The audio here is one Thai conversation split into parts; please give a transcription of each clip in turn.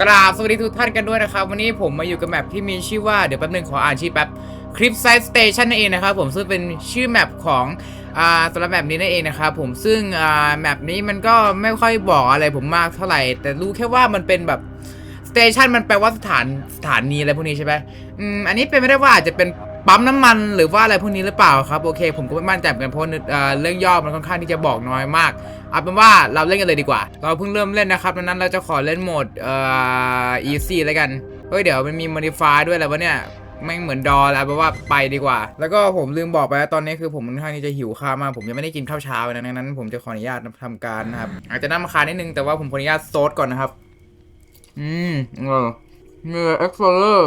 กราบสวัสดีทุกท่านกันด้วยนะครับ วันนี้ผมมาอยู่กับแมปที่มีชื่อว่าเดี๋ยวแป๊บหนึงขออ่านชื่อแป๊บคลิปไซส์สเตชันนั่นเองนะครับผมซึ่งเป็นชื่อแมปของอ่าสำหรับแมปนี้นั่นเองนะครับผมซึ่งอ่าแมปนี้มันก็ไม่ค่อยบอกอะไรผมมากเท่าไหร่ แต่รู้แค่ว่ามันเป็นแบบสเตชันมันแปลว่าสถานสถานีอะไรพวกนี้ใช่ไหมอืมอันนี้เป็นไม่ได้ว่าอาจจะเป็น ปั๊มน้ำมันหรือว่าอะไรพวกนี้หรือเปล่าครับโอเค ผมก็ไม่มั่นใจเหมือนกันเพราะเรื่องย่อมันค่อนข้างที่จะบอกน้อยมากเอาเป็นว่าเราเล่นกันเลยดีกว่า เราเพิ่งเริ่มเล่นนะครับดังนั้นเราจะขอเล่นโหมดเอ่อ easy แล้วกันเฮ้ยเดี๋ยวมันมี modify ด้วยแหละวะเนี่ยแม่งเหมือนดอแล้วแปลว่าไปดีกว่า แล้วก็ผมลืมบอกไปว่าตอนนี้คือผมค่อนข้างที่จะหิวข้าวมาก ผมยังไม่ได้กินข้าวเช้าเลยนะดังนั้น ผมจะขออนุญาตทำการนะครับอาจจะน่ามาคานิดนึงแต่ว่าผมขออนุญาตโซดก่อนนะครับ อืมเออมี explorer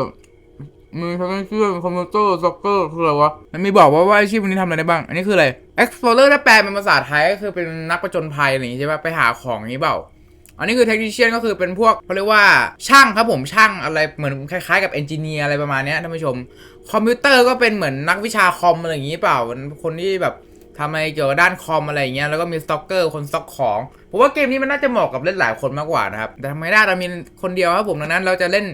มีทั้งชื่อคอมพิวเตอร์ซ็อกเกอร์คืออะไรวะ มันมีบอกว่าว่าอาชีพนี้ทำอะไรได้บ้าง อันนี้คืออะไร explorer ถ้าแปลเป็นภาษาไทยก็คือเป็นนักประจนภัยอะไรอย่างงี้ใช่ปะไปหาของอย่างงี้เปล่า อันนี้คือ technician ก็คือเป็นพวกเขาเรียกว่าช่างครับผมช่างอะไรเหมือนคล้ายๆ กับ engineer อะไรประมาณนี้ท่านผู้ชม คอมพิวเตอร์ก็เป็นเหมือนนักวิชาคอมอะไรอย่างงี้เปล่าเป็นคนที่แบบทำอะไรเกี่ยวกับด้านคอมอะไรอย่างเงี้ยแล้วก็มีสต็อกเกอร์คนสต็อกของผมว่าเกมนี้มันน่าจะเหมาะกับเล่นหลายคนมากกว่านะครับแต่ทำไมได้เรามีคนเดียวครับผมดังนั้นเราจะเล่น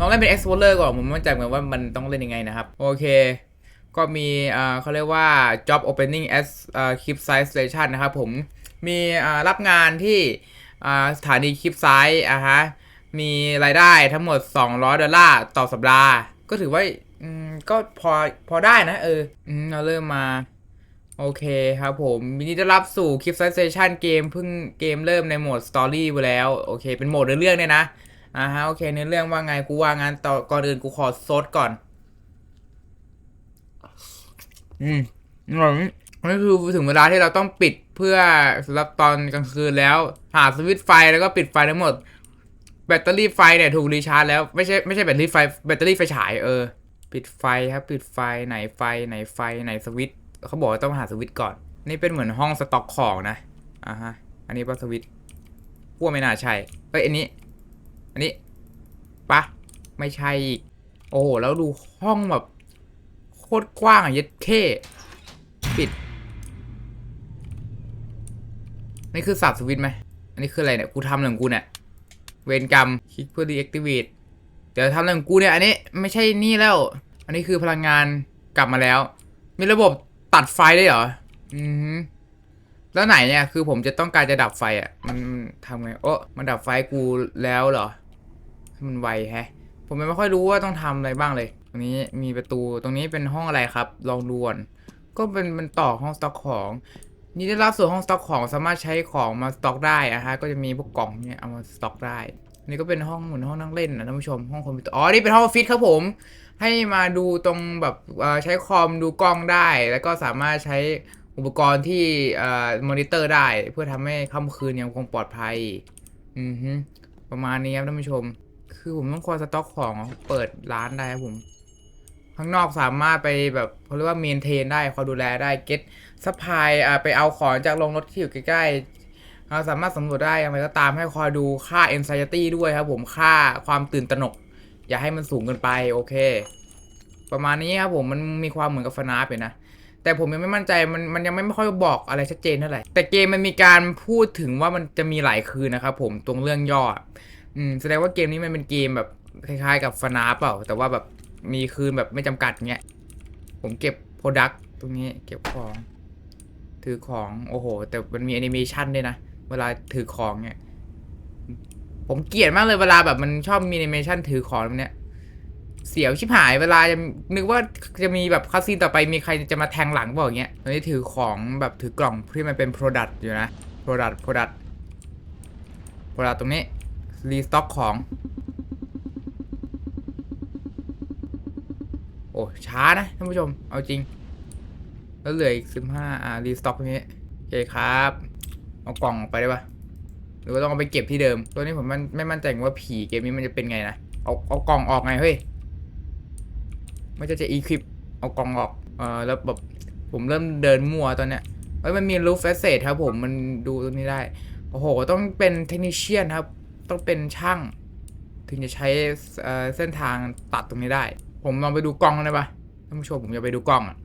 ลองเล่นเป็น explorer ก่อนผมไม่มั่นใจเหมือนว่ามันต้องเล่นยังไงนะครับ โอเค ก็มีอ่าเขาเรียกว่า job opening as อ่า keep site station นะครับผมมีอ่ารับงานที่อ่าสถานีคลิปไซส์อะฮะมีรายได้ทั้งหมด 200 ดอลลาร์ต่อสัปดาห์ ก็ถือว่าอืมก็พอพอได้นะ เอออืมเราเริ่มมา โอเคครับผมยินดีต้อนรับสู่คลิปไซส์เตชันเกมเพิ่งเกมเริ่มในโหมดสตอรี่ไปแล้ว โอเค เป็นโหมดเรื่องเนี่ยนะ อ่าฮะโอเคในเรื่องว่าไงกูว่างานต่อก่อนอื่นกูขอซดก่อน อืมอร่อยนี่คือถึงเวลาที่เราต้องปิดเพื่อสำหรับตอนกลางคืนแล้ว หาสวิตไฟแล้วก็ปิดไฟทั้งหมด แบตเตอรี่ไฟเนี่ยถูกรีชาร์จแล้วไม่ใช่ไม่ใช่แบตเตอรี่ไฟแบตเตอรี่ไฟฉายเออ ปิดไฟครับ ปิดไฟไหนไฟไหนไฟไหนสวิตเขาบอกว่าต้องหาสวิตก่อน นี่เป็นเหมือนห้องสต็อกของนะอ่าฮะ อันนี้ป่ะสวิตช์พวกไม่น่าใช่เอ้ยอันนี้ อันนี้ปะไม่ใช่อีกโอ้แล้วดูห้องแบบโคตรกว้างอะเย็ดเท่ปิด นี่คือสับสวิตไหม อันนี้คืออะไรเนี่ย กูทำอะไรของกูเนี่ย เวรกรรม คลิกเพื่อ deactivate เดี๋ยวทำอะไรของกูเนี่ย อันนี้ไม่ใช่นี่แล้ว อันนี้คือพลังงานกลับมาแล้ว มีระบบตัดไฟได้เหรอ อือ แล้วไหนเนี่ยคือผมจะต้องการจะดับไฟอะ มันทำไงโอ้มันดับไฟกูแล้วเหรอให้มันไวแฮะ ผมไม่ค่อยรู้ว่าต้องทำอะไรบ้างเลย ตรงนี้มีประตูตรงนี้เป็นห้องอะไรครับ ลองดูก่อนก็เป็นเป็นต่อห้องสต็อกของ นี่ได้รับส่วนห้องสต็อกของสามารถใช้ของมาสต็อกได้อะฮะก็จะมีพวกกล่องเนี่ยเอามาสต็อกได้นี่ก็เป็นห้องเหมือนห้องนั่งเล่นนะท่านผู้ชมห้องคอมพิวเตอร์อ๋อนี่เป็นห้องออฟฟิศครับผม ให้มาดูตรงแบบใช้คอมดูกล้องได้ แล้วก็สามารถใช้ อุปกรณ์ที่อ่อมอนิเตอร์ได้ เพื่อทำให้ค่ำคืนยังคงปลอดภัย อือฮึประมาณนี้ครับท่านผู้ชม คือผมต้องคอยสต็อกของเปิดร้านได้ครับผม ข้างนอกสามารถไปแบบเขาเรียกว่าเมนเทนได้คอยดูแลได้เก็ตซัพพลายอ่าไปเอาของจากโรงรถที่อยู่ใกล้ๆเราสามารถสำรวจได้อะไรก็ตามให้คอยดูค่า anxiety ด้วยครับผมค่าความตื่นตระหนก อย่าให้มันสูงเกินไปโอเค ประมาณนี้ครับผมมันมีความเหมือนกับฟนาฟอยู่นะ แต่ผมยังไม่มั่นใจมันมันยังไม่ค่อยบอกอะไรชัดเจนเท่าไหร่แต่เกมมันมีการพูดถึงว่ามันจะมีหลายคืนนะครับผมตรงเรื่องย่ออะอืมแสดงว่าเกมนี้มันเป็นเกมแบบคล้ายๆ กับฟนาเปล่า แต่ว่าแบบมีคืนแบบไม่จำกัดเงี้ยผมเก็บโปรดักต์ตรงนี้เก็บของ ถือของโอ้โห แต่มันมีแอนิเมชันด้วยนะ เวลาถือของเนี่ยผมเกลียดมากเลยเวลาแบบมันชอบมีแอนิเมชันถือของเนี้ย เสียวชิบหายเวลาจะนึกว่าจะมีแบบคัสซีนต่อไปมีใครจะมาแทงหลังเปล่าอย่างเงี้ยตอนนี้ถือของแบบถือกล่องที่มันเป็นโปรดักต์อยู่นะโปรดักต์โปรดักต์โปรดักต์ตรงนี้รีสต็อกของ โอ้ช้านะท่านผู้ชมเอาจริง แล้วเหลืออีกสิบห้าอ่ารีสต็อกตรงนี้โอเคครับ เอากล่องออกไปได้ปะหรือว่าต้องเอาไปเก็บที่เดิม ตัวนี้ผมมันไม่มั่นใจว่าผีเกมนี้มันจะเป็นไงนะเอาเอากล่องออกไงเฮ้ย ไม่ใช่จะอีคลิปเอากล่องออกเออแล้วแบบผมเริ่มเดินมั่วตอนเนี้ยเอ้ยมันมีรูฟเฟสเซตครับผมมันดูตรงนี้ได้ โอ้โห ต้องเป็นเทคนิชเชียนครับ ต้องเป็นช่าง ถึงจะใช้เส้นทางตัดตรงนี้ได้ ผมลองไปดูกล้องได้ปะท่านผู้ชมผมจะไปดูกล้องอะ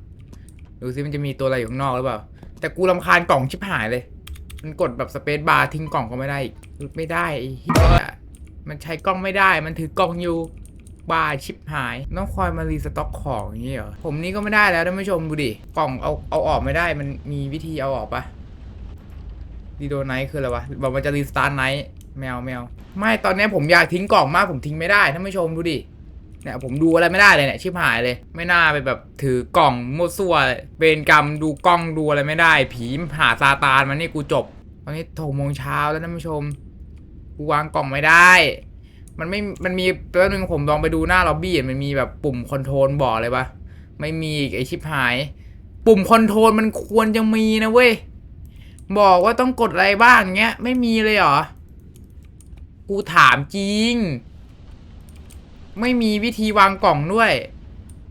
ดูซิมันจะมีตัวอะไรอยู่ข้างนอกหรือเปล่า แต่กูรำคาญกล่องชิบหายเลย มันกดแบบสเปซบาร์ทิ้งกล่องก็ไม่ได้อีกไม่ได้ไอ้เหี้ยมันใช้กล้องไม่ได้ มันถือกล้องอยู่ บ้าชิบหายต้องคอยมารีสต็อกของอย่างนี้เหรอผมนี่ก็ไม่ได้แล้วท่านผู้ชมดูดิกล่องเอาเอาออกไม่ได้มันมีวิธีเอาออกปะดีโดไนท์คืออะไรวะบอกมันจะรีสตาร์ทไนท์แมวแมวไม่ตอนนี้ผมอยากทิ้งกล่องมากผมทิ้งไม่ได้ท่านผู้ชมดูดิเนี่ยผมดูอะไรไม่ได้เลยเนี่ยชิบหายเลย ไม่น่าไปแบบถือกล่องมั่วซั่วเวรกรรมดูกล้องดูอะไรไม่ได้ ผีหาซาตานมันนี่กูจบตอนนี้โถโมงเช้าแล้วท่านผู้ชมกูวางกล่องไม่ได้ มันไม่ มันมีแป๊บนึงผมลองไปดูหน้าล็อบบี้มันมีแบบปุ่มคอนโทรลบอกเลยปะไม่มีอีกไอชิบหาย ปุ่มคอนโทรลมันควรจะมีนะเว้ย บอกว่าต้องกดอะไรบ้างเงี้ย ไม่มีเลยเหรอ กูถามจริง ไม่มีวิธีวางกล่องด้วย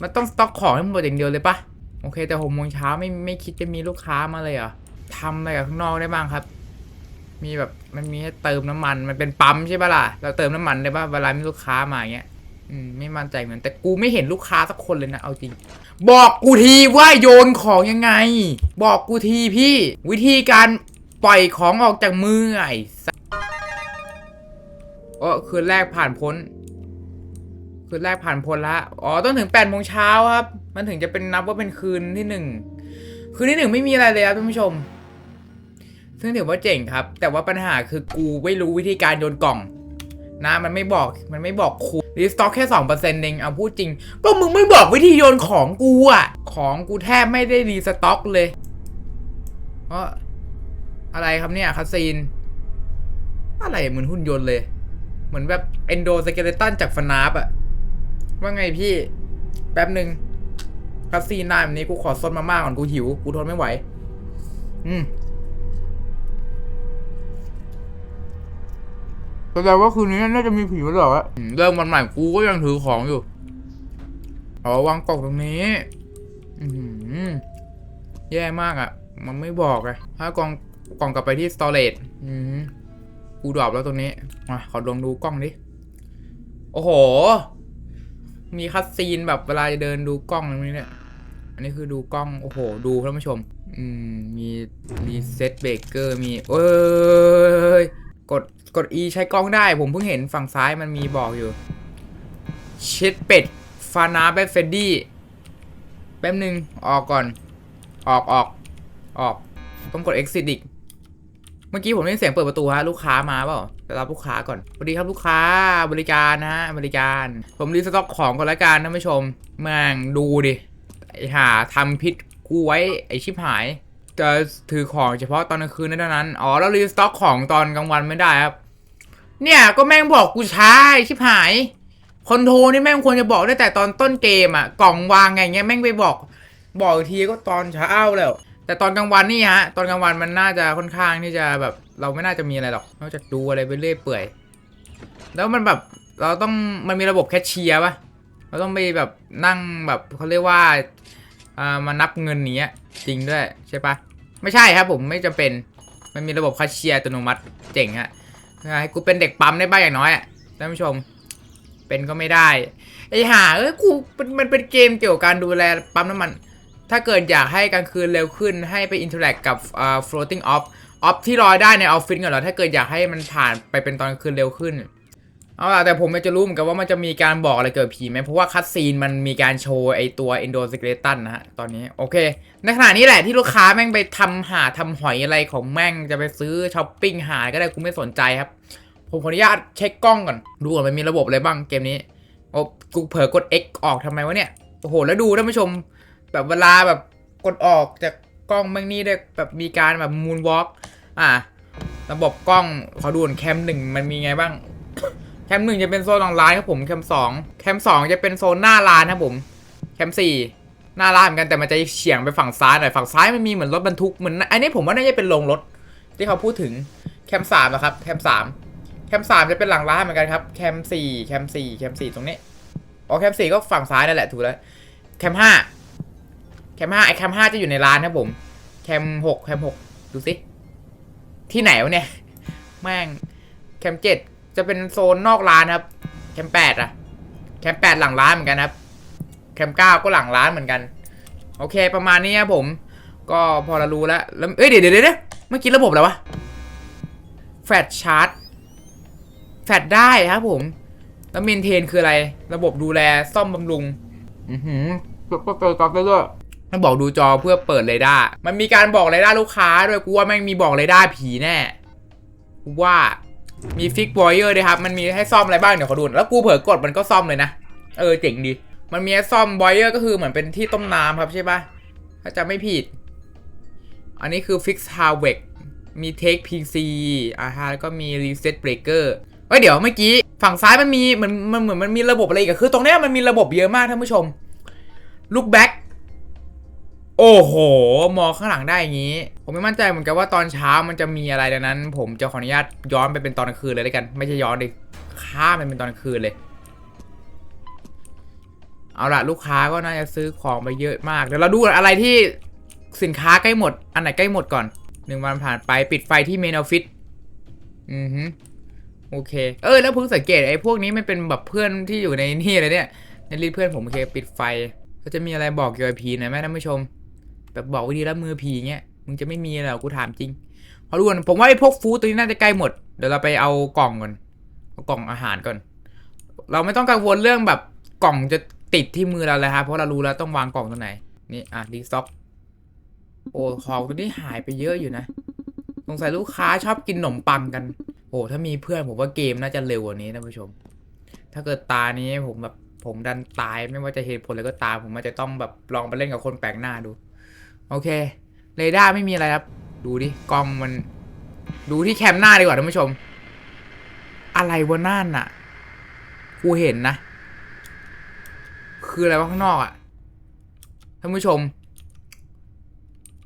มันต้องสต็อกของให้หมดอย่างเดียวเลยปะโอเค แต่หกโมงเช้าไม่ไม่คิดจะมีลูกค้ามาเลยเหรอทำอะไรกับข้างนอกได้บ้างครับ มีแบบมันมีให้เติมน้ำมันมันเป็นปั๊มใช่ปะล่ะเราเติมน้ำมันได้ปะเวลามีลูกค้ามาเงี้ยอืมไม่มั่นใจเหมือนแต่กูไม่เห็นลูกค้าสักคนเลยนะเอาจริง บอกกูทีว่าโยนของยังไง บอกกูทีพี่ วิธีการปล่อยของออกจากมือไอ้โอ้คืนแรกผ่านพ้น คืนแรกผ่านพ้นละอ๋อต้องถึงแปดโมงเช้าครับ มันถึงจะเป็นนับว่าเป็นคืนที่หนึ่งคืนที่หนึ่งไม่มีอะไรเลยครับท่านผู้ชม ซึ่งถือว่าเจ๋งครับ แต่ว่าปัญหาคือกูไม่รู้วิธีการโยนกล่อง นะมันไม่บอกมันไม่บอกคูรีสต็อกแค่สองเปอร์เซ็นต์เองเอาพูดจริง ก็มึงไม่บอกวิธีโยนของกูอะของกูแทบไม่ได้รีสต็อกเลยเพราะอะไรครับเนี่ยคาซีน อะไรเหมือนหุ่นยนต์เลย เหมือนแบบเอนโดสเกเลตันจากฟนาฟอะว่าไงพี่ แป๊บหนึ่งคาซีนน้าแบบนี้กูขอซดมาม่าก่อนกูหิว กูทนไม่ไหว อืม แสดงว่าคืนนี้น่าจะมีผีมาหลอกอะเริ่มวันใหม่กูก็ยังถือของอยู่อ๋อวางกล่องตรงนี้อืแย่มากอะมันไม่บอกอะถ้ากล่องกล่องกลับไปที่สตอเรจอือหือกูดรอปแล้วตรงนี้มาขอลองดูกล้องดิโอ้โห มีคัดซีนแบบเวลาจะเดินดูกล้องตรงนี้เนี่ยอันนี้คือดูกล้องโอ้โห ดูท่านผู้ชม อืมมีรีเซ็ตเบรกเกอร์มีเอ้ย กดกด E ใช้กล้องได้ผมเพิ่งเห็นฝั่งซ้ายมันมีบอกอยู่เช็ดเป็ด ฟานาแบฟเฟดดี้แป๊บหนึ่งออกก่อน ออกออกออกต้องกด exit อีกเมื่อกี้ผมได้เสียงเปิดประตูฮะลูกค้ามาเปล่าไปรับลูกค้าก่อนสวัสดีครับลูกค้าบริการนะฮะบริการ ผมรีสต็อกของก่อนละกันท่านผู้ชมแม่งดูดิไอหาทำพิษกูไว้ไอชิบหาย จะถือของเฉพาะตอนกลางคืนเท่านั้น อ๋อ แล้วรีสต็อกของตอนกลางวันไม่ได้ครับ เนี่ยก็แม่งบอกกูช้าชิบหาย คอนโทรนี่แม่งควรจะบอกได้แต่ตอนต้นเกมอะกล่องวางไงเงี้ยแม่งไปบอก บอกทีก็ตอนเช้าแล้ว แต่ตอนกลางวันนี่ฮะ ตอนกลางวันมันน่าจะค่อนข้างที่จะแบบ เราไม่น่าจะมีอะไรหรอก นอกจากดูอะไรไปเรื่อยเปื่อย แล้วมันแบบเราต้องมันมีระบบแคชเชียร์ปะเราต้องไปแบบนั่งแบบเขาเรียกว่าอ่ามานับเงินเนี้ยจริงด้วยใช่ปะ ไม่ใช่ครับผมไม่จำเป็น มันมีระบบแคชเชียร์อัตโนมัติเจ๋งฮะให้กูเป็นเด็กปั๊มได้บ้างอย่างน้อยอะท่านผู้ชม เป็นก็ไม่ได้ไอ้ห่าเอ้ยกูมันเป็นเกมเกี่ยวกับการดูแลปั๊มน้ำมัน ถ้าเกิดอยากให้กลางคืนเร็วขึ้นให้ไปอินเทอร์แลกกับอ่า floating off off ที่ลอยได้ในออฟฟิศก่อนเหรอถ้าเกิดอยากให้มันผ่านไปเป็นตอนกลางคืนเร็วขึ้น เอาล่ะแต่ผมอยากจะรู้เหมือนกันว่ามันจะมีการบอกอะไรเกี่ยวกับผีไหมเพราะว่าคัดซีนมันมีการโชว์ไอตัว e n d o s k e l e t o n นะฮะตอนนี้โอเค ในขณะนี้แหละที่ลูกค้าแม่งไปทำหาทำหอยอะไรของแม่งจะไปซื้อช้อปปิ้งหาก็ได้กูไม่สนใจครับ ผมขออนุญาตเช็คกล้องก่อน ดูก่อนมันมีระบบอะไรบ้างเกมนี้โอ้กูเผลอกด X ออกทำไมวะเนี่ยโอ้โหแล้วดูท่านผู้ชม แบบเวลาแบบกดออกจากกล้องแม่งนี่ได้แบบมีการแบบมูนวอล์กอ่าระบบกล้องขอดูก่อนแคมหนึ่งมันมีไงบ้าง แคมหนึ่งจะเป็นโซนหลังร้านครับผมแคมสองแคมสองจะเป็นโซนหน้าร้านครับผมแคมสี่หน้าร้านเหมือนกันแต่มันจะเฉียงไปฝั่งซ้ายหน่อยฝั่งซ้ายมันมีเหมือนรถบรรทุกเหมือนอันนี้ผมว่าน่าจะเป็นโรงรถที่เขาพูดถึงแคมสามนะครับแคมสามแคมสามจะเป็นหลังร้านเหมือนกันครับแคมสี่แคมสี่แคมสี่ตรงนี้อ๋อแคมสี่ก็ฝั่งซ้ายนั่นแหละถูกแล้วแคมห้าแคมห้าไอแคมห้าจะอยู่ในร้านครับผมแคมหกแคมหกดูสิที่ไหนวะเนี่ยแม่งแคมเจ็ด จะเป็นโซนนอกร้านครับ แคมแปดอะแคมแปดหลังร้านเหมือนกันครับ แคมเก้าก็หลังร้านเหมือนกัน โอเค ประมาณนี้ครับผม ก็พอเรารู้แล้วแล้วเอ้ยเดี๋ยวเดี๋ยวเดี๋ยวเมื่อกี้ระบบอะไรวะแฟลชชาร์จแฟดได้ครับผม แล้วเมนเทนคืออะไร ระบบดูแลซ่อมบำรุง อือหือก็เกิดกับเรื่อยๆมันบอกดูจอเพื่อเปิดเรดาร์มันมีการบอกเรดาร์ลูกค้าด้วยกูว่าแม่งมีบอกเรดาร์ผีแน่กูว่า มีฟิกบอยเออร์ด้วยครับ มันมีให้ซ่อมอะไรบ้างเดี๋ยวขอดูนแล้วกูเผลอกดมันก็ซ่อมเลยนะ เออเจ๋งดี มันมีให้ซ่อมบอยเออร์ก็คือเหมือนเป็นที่ต้มน้ำครับใช่ปะถ้าจำไม่ผิด อันนี้คือ Fix h a r v e c มี Take PC อ่าฮะแล้วก็มี Reset Breaker เอ้ยเดี๋ยวเมื่อกี้ฝั่งซ้ายมันมีมันมันเหมือนมันมีระบบอะไรอีกอะคือตรงเนี้ยมันมีระบบเยอะมากท่านผู้ชม Look back โอ้โห มองข้างหลังได้อย่างนี้ ผมไม่มั่นใจเหมือนกันว่าตอนเช้ามันจะมีอะไรดังนั้น ผมจะขออนุญาตย้อนไปเป็นตอนกลางคืนเลยแล้วกัน ไม่ใช่ย้อนดิข้ามันเป็นตอนกลางคืนเลย เอาละลูกค้าก็น่าจะซื้อของไปเยอะมากเดี๋ยวเราดูอะไรที่สินค้าใกล้หมด อันไหนใกล้หมดก่อนหนึ่งวันผ่านไปปิดไฟที่เมนออฟฟิศอือฮึโอเค เออแล้วเพิ่งสังเกตไอ้พวกนี้มันเป็นแบบเพื่อนที่อยู่ในนี่เลยเนี่ยในรีดเพื่อนผมโอเคปิดไฟก็จะมีอะไรบอกเกี่ยวกับผีหน่อยไหมท่านผู้ชม แบบบอกวิธีรับมือผีเงี้ยมึงจะไม่มีอะไรหรอกูถามจริงพอรู้กันผมว่าไอ้พวกฟู้ดตัวนี้น่าจะใกล้หมดเดี๋ยวเราไปเอากล่องก่อนเอากล่องอาหารก่อน เราไม่ต้องกังวลเรื่องแบบกล่องจะติดที่มือเราเลยครับเพราะเรารู้แล้วต้องวางกล่องตรงไหนนี่อะรีสต็อกโอ้ของตัวนี้หายไปเยอะอยู่นะสงสัยลูกค้าชอบกินขนมปังกัน โอ้ถ้ามีเพื่อนผมว่าเกมน่าจะเร็วกว่านี้ท่านผู้ชม ถ้าเกิดตานี้ผมแบบผมดันตายไม่ว่าจะเหตุผลอะไรก็ตามผมอาจจะต้องแบบลองไปเล่นกับคนแปลกหน้าดู โอเคเรดาร์ไม่มีอะไรครับ ดูดิกล้องมัน ดูที่แคมหน้าดีกว่าท่านผู้ชม อะไรวะนั่นน่ะกูเห็นนะ คืออะไรวะข้างนอกอะท่านผู้ชม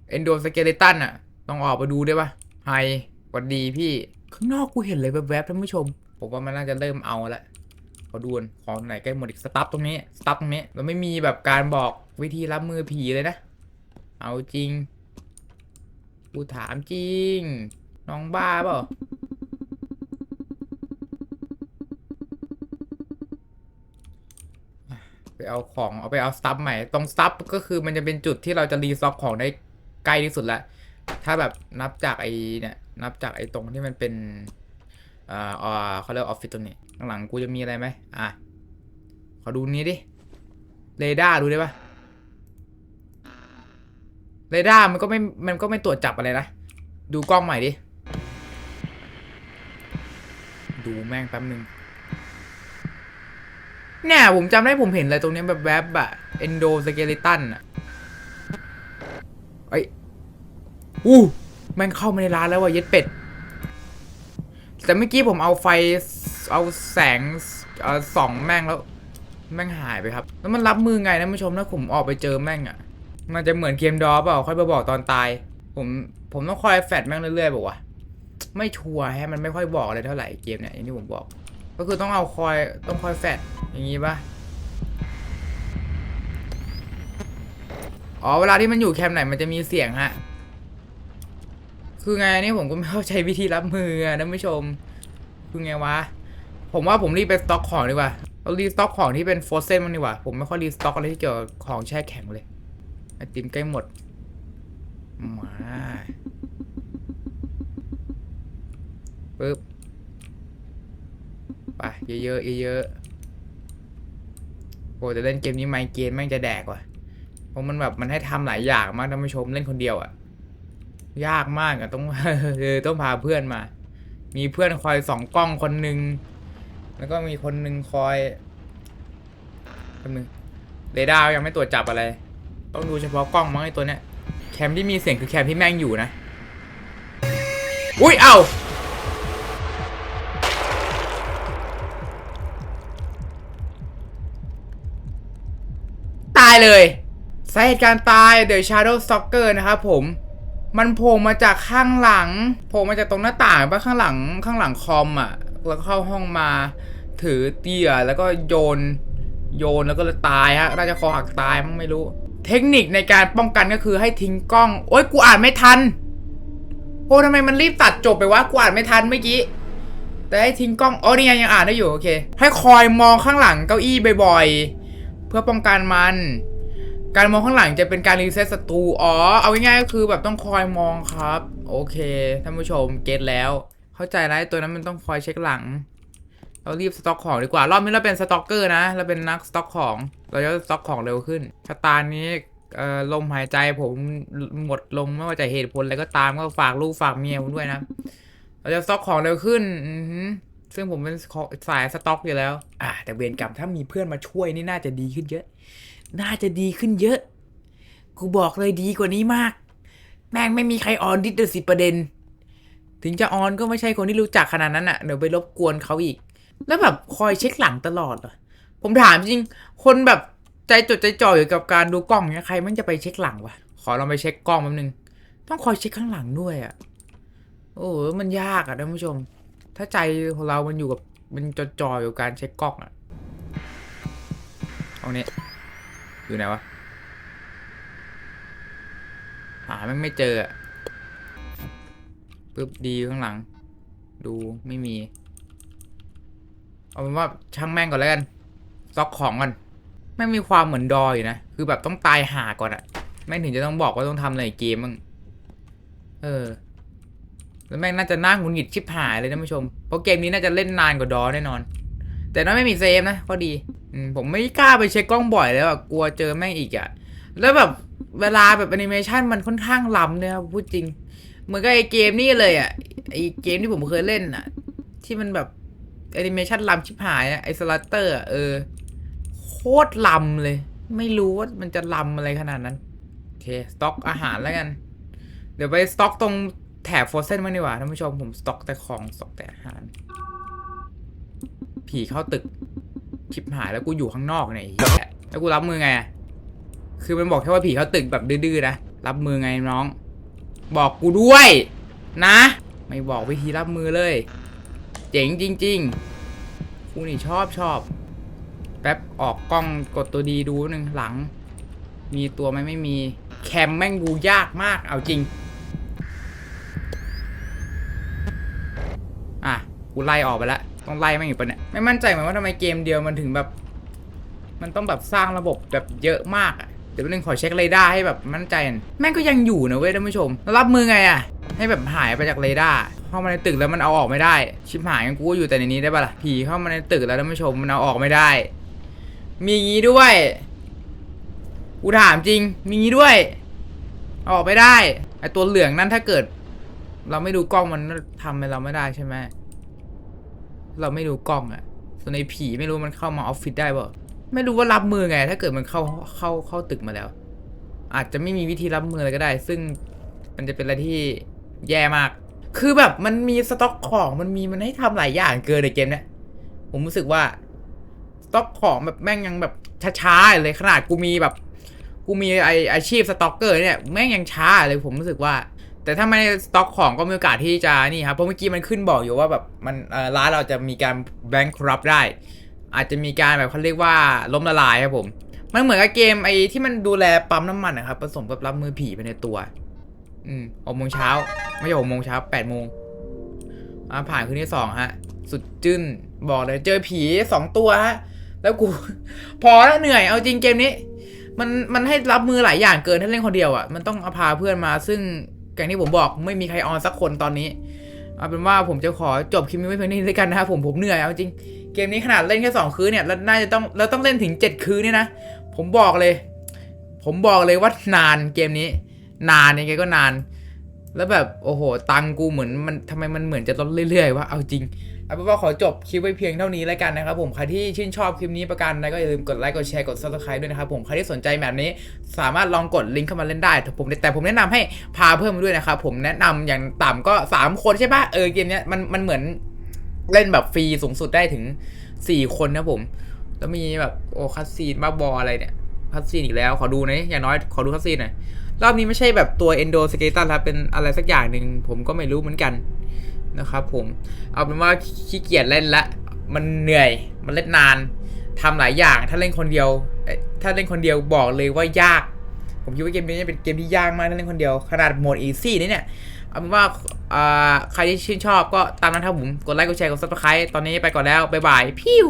เอนโดสเกเลตันอะต้องออกไปดูได้ปะไฮวัดดีพี่ ข้างนอกกูเห็นเลยแวบๆท่านผู้ชม ผมว่ามันน่าจะเริ่มเอาละขอดูก่อนของไหนใกล้หมดอีกสตัฟตรงนี้ สตัฟตรงนี้ เราไม่มีแบบการบอกวิธีรับมือผีเลยนะ เอาจริง กูถามจริง น้องบ้าเปล่าไปเอาของเอาไปเอาสตัฟใหม่ ตรงสตัฟก็คือมันจะเป็นจุดที่เราจะรีซ็อกของได้ใกล้ที่สุดล้วถ้าแบบนับจากไอเนี่ยนับจากไอ้ตรงที่มันเป็นอ่าอ่าเขาเรียกออฟฟิศตรงนี้ข้างหลังกูจะมีอะไรไหมอะขอดูนี้ดิเรดาร์ดูได้ปะ เรดาร์มันก็ไม่มันก็ไม่ตรวจจับอะไรนะ ดูกล้องใหม่ดิ ดูแม่งแป๊บนึงเนี่ยผมจำได้ผมเห็นอะไรตรงนี้แบบแวบอะเอนโดสเกเลตันอะไอ้ยอู้แม่งเข้ามาในร้านแล้วว่ะเย็ดเป็ด แต่เมื่อกี้ผมเอาไฟเอาแสงเอาส่องแม่งแล้ว แม่งหายไปครับ แล้วมันรับมือไงนะผู้ชมถ้าผมออกไปเจอแม่งอะ มันจะเหมือนเกมดอเปล่าค่อยมาบอกตอนตาย ผมผมต้องคอยแฟดแม่งเรื่อยๆบอกว่าไม่ชัวร์ฮะมันไม่ค่อยบอกอะไรเท่าไหร่เกมเนี่ยอย่างที่ผมบอก ก็คือต้องเอาคอยต้องคอยแฟดอย่างงี้ปะอ๋อเวลาที่มันอยู่แคมป์ไหนมันจะมีเสียงฮะคือไงนี่ผมก็ไม่เข้าใจวิธีรับมืออะท่านผู้ชม คือไงวะ ผมว่าผมรีบไปสต็อกของดีกว่าเรารีสต็อกของที่เป็นโฟรเซนมันดีกว่า ผมไม่ค่อยรีสต็อกอะไรที่เกี่ยวกับของแช่แข็งเลย ไอติมใกล้หมดมาปึ๊บ ไป เยอะๆเยอะๆโอ้แต่เล่นเกมนี้ไมเกนแม่งจะแดกว่ะ เพราะมันแบบมันให้ทำหลายอย่างมากท่านผู้ชมเล่นคนเดียวอะ่ะ ยากมากอะ่ะต้องเออต้องพาเพื่อนมา มีเพื่อนคอยสองกล้องคนหนึ่งแล้วก็มีคนหนึ่งคอยคนหนึ่งเรดาร์ยังไม่ตรวจจับอะไร ต้องดูเฉพาะกล้องมั้งไอตัวเนี้ยแคมที่มีเสียงคือแคมที่แม่งอยู่นะ อุ้ยเอ้าตายเลยสาเหตุการตาย The Shadow Stalker นะครับผมมันโผล่มาจากข้างหลังโผล่มาจากตรงหน้าต่างปะข้างหลังข้างหลังคอมอะ แล้วเข้าห้องมาถือเตียแล้วก็โยน โยนแล้วก็เลยตายฮะน่าจะคอหักตายมั้งไม่รู้ เทคนิคในการป้องกันก็คือให้ทิ้งกล้อง โอ๊ยกูอ่านไม่ทันโอ้ทำไมมันรีบตัดจบไปวะกูอ่านไม่ทันเมื่อกี้ แต่ให้ทิ้งกล้องอ๋อนี่ไงยังอ่านได้อยู่โอเค ให้คอยมองข้างหลังเก้าอี้บ่อยๆ เพื่อป้องกันมัน การมองข้างหลังจะเป็นการรีเซ็ตศัตรู อ๋อ เอาง่ายๆก็คือแบบต้องคอยมองครับ โอเคท่านผู้ชมเก็ตแล้ว เข้าใจแล้วตัวนั้นมันต้องคอยเช็คหลัง เรารีบสต็อกของดีกว่ารอบนี้เราเป็นสต็อกเกอร์นะ เราเป็นนักสต็อกของ เราจะสต็อกของเร็วขึ้นชะตานี้ลมหายใจผมหมดลงไม่ว่าจะเหตุผลอะไรก็ตามก็ฝากลูกฝากเมียผมด้วยนะ เราจะสต็อกของเร็วขึ้นซึ่งผมเป็นสายสต็อกอยู่แล้ว อ่าแต่เวรกรรมถ้ามีเพื่อนมาช่วยนี่น่าจะดีขึ้นเยอะ น่าจะดีขึ้นเยอะ กูบอกเลยดีกว่านี้มาก แม่งไม่มีใครออนดิเดสิประเด็น ถึงจะออนก็ไม่ใช่คนที่รู้จักขนาดนั้นอะเดี๋ยวไปรบกวนเขาอีก แล้วแบบคอยเช็คหลังตลอดเหรอผมถามจริง คนแบบใจจดใจจ่ออยู่กับการดูกล้องเนี่ยใครมันจะไปเช็คหลังวะ ขอเราไปเช็คกล้องแป๊บนึง ต้องคอยเช็คข้างหลังด้วยอะ โอ้โหมันยากอะท่านผู้ชม ถ้าใจของเรา มันอยู่กับ มันจดจ่ออยู่กับการเช็คกล้องอะเอาเนี้ยอยู่ไหนวะ หาแม่ไม่เจออะปึ๊บดีข้างหลัง ดูไม่มี เอาเป็นว่าช่างแม่งก่อนแล้วกันซอกของก่อนแม่งมีความเหมือนดอยอยนะ คือแบบต้องตายหาก่อนอะแม่งถึงจะต้องบอกว่าต้องทำอะไรเกมบ้งเออ แล้วแม่งน่าจะน่าหงุดหงิดชิบหายเลยท่านผู้ชม เพราะเกมนี้น่าจะเล่นนานกว่าดอแน่นอน แต่น่าไม่มีเซฟนะก็ดีอืมผมไม่กล้าไปเช็คกล้องบ่อยแล้วอะกลัวเจอแม่งอีกอะแล้วแบบเวลาแบบแอนิเมชันมันค่อนข้างล้ำเนี่ยครับพูดจริง เหมือนกับไอเกมนี่เลยอะไอเกมที่ผมเคยเล่นอะที่มันแบบ แอนิเมชันล้ำชิบหายอะไอสลัตเตอร์เออ โคตรล้ำเลย ไม่รู้ว่ามันจะล้ำอะไรขนาดนั้น โอเค สต็อกอาหารแล้วกัน เดี๋ยวไปสต็อกตรงแถบโฟรเซนมาดีกว่าท่านผู้ชมผมสต็อกแต่ของสต็อกแต่อาหาร ผีเข้าตึกชิบหายแล้วกูอยู่ข้างนอกเนี่ยไอ้เหี้ยแล้วกูรับมือไงอะคือมันบอกแค่ว่าผีเข้าตึกแบบดื้อๆนะรับมือไงน้อง บอกกูด้วย นะ ไม่บอกวิธีรับมือเลย เจ๋งจริงๆกูนี่ชอบชอบ แป๊บออกกล้องกดตัวดีดูหนึ่งหลัง มีตัวไหมไม่มี แคมแม่งดูยากมากเอาจริง อะ กูไล่ออกไปแล้วต้องไล่แม่งอยู่ปะเนี่ย ไม่มั่นใจเหมือนว่าทำไมเกมเดียวมันถึงแบบ มันต้องแบบสร้างระบบแบบเยอะมากอะเดี๋ยวนึงขอเช็คเรดาร์ให้แบบมั่นใจ แม่งก็ยังอยู่นะเว้ยท่านผู้ชม รับมือไงอะให้แบบหายไปจากเรดาร์ เข้ามาในตึกแล้วมันเอาออกไม่ได้ ชิบหายงั้นกูอยู่แต่ในนี้ได้ปะล่ะผีเข้ามาในตึกแล้วท่านผู้ชมมันเอาออกไม่ได้ มีงี้ด้วยกูถามจริง มีงี้ด้วยเอาออกไม่ได้ไอตัวเหลืองนั่นถ้าเกิด เราไม่ดูกล้องมันทำให้เราไม่ได้ใช่ไหมเราไม่ดูกล้องอะส่วนในผีไม่รู้มันเข้ามาออฟฟิศได้ป่าไม่รู้ว่ารับมือไง ถ้าเกิดมันเข้าเข้าเข้าตึกมาแล้ว อาจจะไม่มีวิธีรับมืออะไรก็ได้ ซึ่งมันจะเป็นอะไรที่แย่มาก คือแบบมันมีสต็อกของมันมีมันให้ทำหลายอย่างเกินในเกมเนี้ยผมรู้สึกว่าสต็อกของแบบแม่งยังแบบช้าๆเลยขนาดกูมีแบบ กูมีไออาชีพสต็อกเกอร์เนี่ยแม่งยังช้าเลยผมรู้สึกว่า แต่ถ้าไม่สต็อกของก็มีโอกาสที่จะนี่ครับเพราะเมื่อกี้มันขึ้นบอกอยู่ว่าแบบมันร้านเราจะมีการแบงค์ครับได้ อาจจะมีการแบบเขาเรียกว่าล้มละลายครับผมมันเหมือนกับเกมไอ้ที่มันดูแลปั๊มน้ำมันนะครับผสมกับรับมือผีไปในตัว อืมหกโมงเช้า ไม่ใช่หกโมงเช้าแปดโมงอ่าผ่านคืนที่สองฮะ สุดจึ้นบอกเลยเจอผีสองตัวฮะ แล้วกู พอแล้วเหนื่อยเอาจริงเกมนี้ มันมันให้รับมือหลายอย่างเกินถ้าเล่นคนเดียวอะมันต้องเอาพาเพื่อนมาซึ่งอย่างที่ผมบอกไม่มีใครออนสักคนตอนนี้เอาเป็นว่าผมจะขอจบคลิปนี้ไว้เพียงเท่านี้ด้วยกันนะครับผมผมเหนื่อยเอาจริงเกมนี้ขนาดเล่นแค่สองคืนเนี่ยแล้วน่าจะต้องแล้วต้องเล่นถึงเจ็ดคืนเนี่ยนะ ผมบอกเลย ผมบอกเลยว่านานเกมนี้ นานยังไงก็นาน แล้วแบบโอ้โห ตังกูเหมือนมันทำไมมันเหมือนจะลดเรื่อยๆวะเอาจริงเอาเป็นว่าขอจบคลิปไว้เพียงเท่านี้แล้วกันนะครับผมใครที่ชื่นชอบคลิปนี้ประการใดก็อย่าลืมกดไลค์กดแชร์กด subscribe ด้วยนะครับผมใครที่สนใจแบบนี้ สามารถลองกดลิงก์เข้ามาเล่นได้แต่ผมแต่ผมแนะนำให้พาเพิ่มมาด้วยนะครับผมแนะนำอย่างต่ำก็ 3 คนใช่ปะเออเกมเนี้ยมันมันเหมือนเล่นแบบฟรีสูงสุดได้ถึง 4 คนนะผม แล้วมีแบบโอ้คัสซีนบ้าบออะไรเนี่ยคัสซีนอีกแล้วขอดูหน่อยอย่างน้อยขอดูคัสซีนหน่อย รอบนี้ไม่ใช่แบบตัว endo skeleton ครับเป็นอะไรสักอย่างหนึ่งผมก็ไม่รู้เหมือนกันนะครับผมเอาเป็นว่าขี้เกียจเล่นละ มันเหนื่อยมันเล่นนานทำหลายอย่างถ้าเล่นคนเดียว ถ้าเล่นคนเดียวบอกเลยว่ายาก ผมคิดว่าเกมนี้เป็นเกมที่ยากมากถ้าเล่นคนเดียวขนาดโหมดอีซี่นี่เนี่ยเอาเป็นว่าอ่าใครที่ชื่นชอบก็ตามนั้นครับผมกดไลค์กดแชร์กดซับสไครต์ตอนนี้ไปก่อนแล้วบ๊ายบายพิว